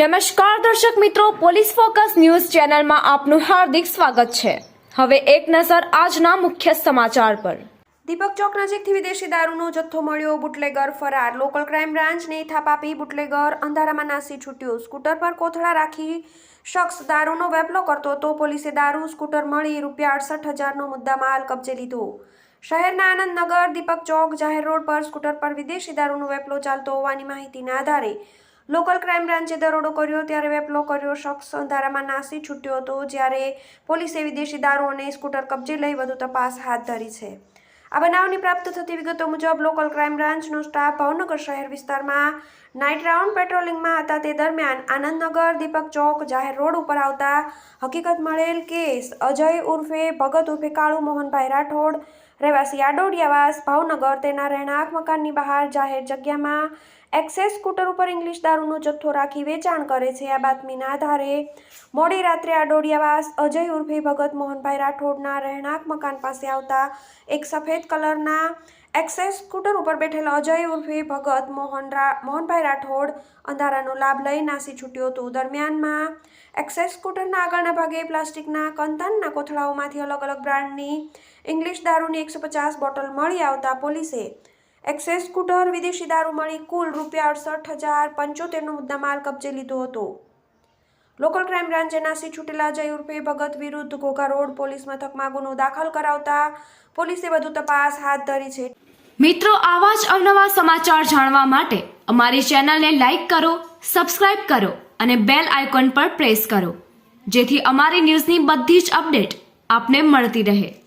નમસ્કાર દર્શક મિત્રો, પોલીસ ફોકસ ન્યૂઝ ચેનલમાં આપનું હાર્દિક સ્વાગત છે. હવે એક નજર આજના મુખ્ય સમાચાર પર. દીપક ચોક નજીકથી વિદેશી દારૂનો જથ્થો મળ્યો, બુટલેગર ફરાર. લોકલ ક્રાઇમ બ્રાન્ચને થાપ બુટલેગર અંધારામાં નાસી છૂટ્યો. સ્કૂટર પર કોથળા રાખી શખ્સ દારૂનો વેપલો કરતો તો પોલીસે દારૂ, સ્કૂટર મળી રૂપિયા અડસઠ હજારનો મુદ્દામાલ કબજે લીધો. શહેરના આનંદનગર દીપક ચોક જાહેર રોડ પર સ્કૂટર પર વિદેશી દારૂનો વેપલો ચાલતો હોવાની માહિતીના આધારે લોકલ ક્રાઇમ બ્રાન્ચે દરોડો કર્યો ત્યારે વેપલો કર્યો શખ્સ. અંધારામાં નાસી છૂટ્યો હતો જ્યારે પોલીસે વિદેશી દારૂ અને સ્કૂટર કબજે લઈ વધુ તપાસ હાથ ધરી છે. આ બનાવની પ્રાપ્ત થતી વિગતો મુજબ, લોકલ ક્રાઇમ બ્રાન્ચનો સ્ટાફ ભાવનગર શહેર વિસ્તારમાં નાઇટ રાઉન્ડ પેટ્રોલિંગમાં હતા. તે દરમિયાન આનંદનગર દીપક ચોક જાહેર રોડ ઉપર આવતા હકીકત મળેલ કેસ અજય ઉર્ફે, ભગત ઉર્ફે, કાળુ મોહનભાઈ રાઠોડ, રહેવાસી આડોડિયાવાસ ભાવનગર. તેના રહેણાંક મકાનની બહાર જાહેર જગ્યામાં એક્સેસ સ્કૂટર ઉપર ઇંગ્લિશ દારૂનો જથ્થો રાખી વેચાણ કરે છે. આ બાતમીના આધારે મોડી રાત્રે આડોડિયાવાસ અજય ઉર્ફે ભગત મોહનભાઈ રાઠોડના રહેણાંક મકાન પાસે આવતા એક સફેદ કલરના એક્સેસ સ્કૂટર ઉપર બેઠેલા અજય ઉર્ફે ભગત મોહન મોહનભાઈ રાઠોડ અંધારાનો લાભ લઈ નાસી છૂટ્યો હતો. દરમિયાનમાં એક્સેસ સ્કૂટરના આગળના ભાગે પ્લાસ્ટિકના કંતનના કોથળાઓમાંથી અલગ અલગ બ્રાન્ડની ઇંગ્લિશ દારૂની એકસો પચાસ બોટલ મળી આવતા પોલીસે એક્સેસ સ્કૂટર વિદેશી દારૂ મળી કુલ રૂપિયા અડસઠ હજાર પંચોતેરનો મુદ્દામાલ કબજે લીધો હતો. લોકલ ક્રાઇમ બ્રાન્ચે નાસી છૂટેલા જય ઉર્ફે ભગત વિરુદ્ધ ઘોઘા રોડ પોલીસ મથકમાં ગુનો દાખલ કરાવતા પોલીસે વધુ તપાસ હાથ ધરી છે. મિત્રો, આવા જ અવનવા સમાચાર જાણવા માટે અમારી ચેનલને લાઈક કરો, સબસ્ક્રાઇબ કરો અને બેલ આઇકોન પર પ્રેસ કરો, જેથી અમારી ન્યૂઝની બધી જ અપડેટ આપને મળતી રહે.